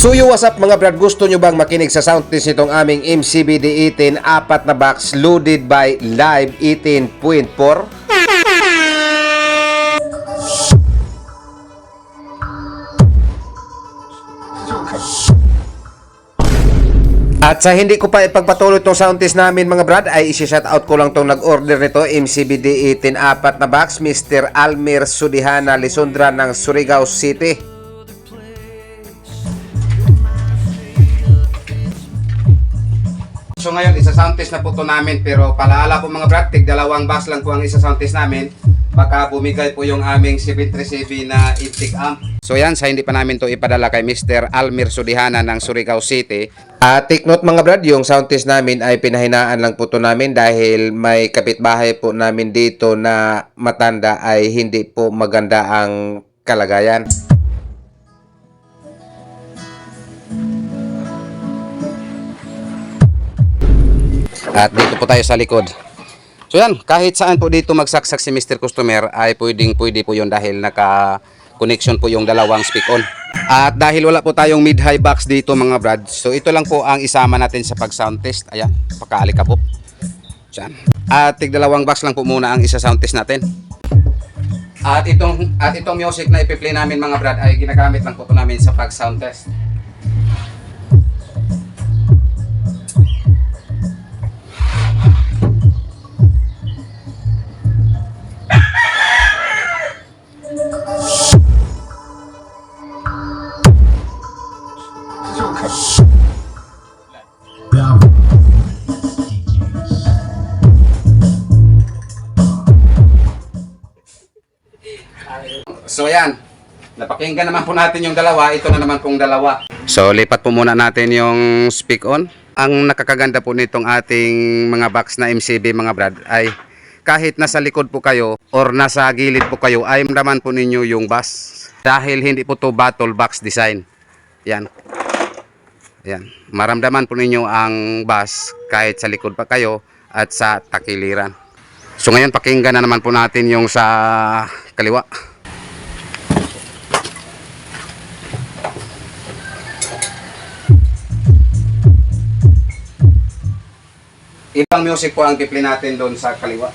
So yo, what's up mga brad? Gusto nyo bang makinig sa sound test nitong aming MCBD 18 apat na box loaded by Live 18.4? At sa hindi ko pa ipagpatuloy itong sound test namin mga brad ay isi-shout out ko lang itong nag-order nito MCBD 18 apat na box Mr. Almir Sudihana Lisundra ng Surigao City. So ngayon, isa sound test na po to namin pero palaala po mga brad, tig dalawang bus lang po ang isa test namin. Baka bumigay po yung aming 737 na intake amp. So yan, sa hindi pa namin to ipadala kay Mr. Almir Sudihana ng Surigao City. At take note mga brad, yung sound test namin ay pinahinaan lang po to namin dahil may kapitbahay po namin dito na matanda ay hindi po maganda ang kalagayan. At dito po tayo sa likod. So yan, kahit saan po dito magsaksak si Mr. Customer ay pwedeng pwede po yun dahil naka connection po yung dalawang speak on. At dahil wala po tayong mid-high box dito mga brad, so ito lang po ang isama natin sa pag sound test. Ayan, pakaalikabok. Diyan. At tig dalawang box lang po muna ang isa sound test natin. At itong at itong music na ipi-play namin mga brad ay ginagamit lang po ito namin sa pag sound test. So yan, napakinggan naman po natin yung dalawa, ito na naman pong dalawa. So lipat po muna natin yung speak on. Ang nakakaganda po nitong ating mga box na MCB mga brad ay kahit nasa likod po kayo or nasa gilid po kayo ay ramdaman po ninyo yung bass. Dahil hindi po to battle box design. Yan. Yan. Maramdaman po ninyo ang bass kahit sa likod pa kayo at sa takiliran. So ngayon pakinggan na naman po natin yung sa kaliwa. Ibang music po ang tiplay natin doon sa kaliwa.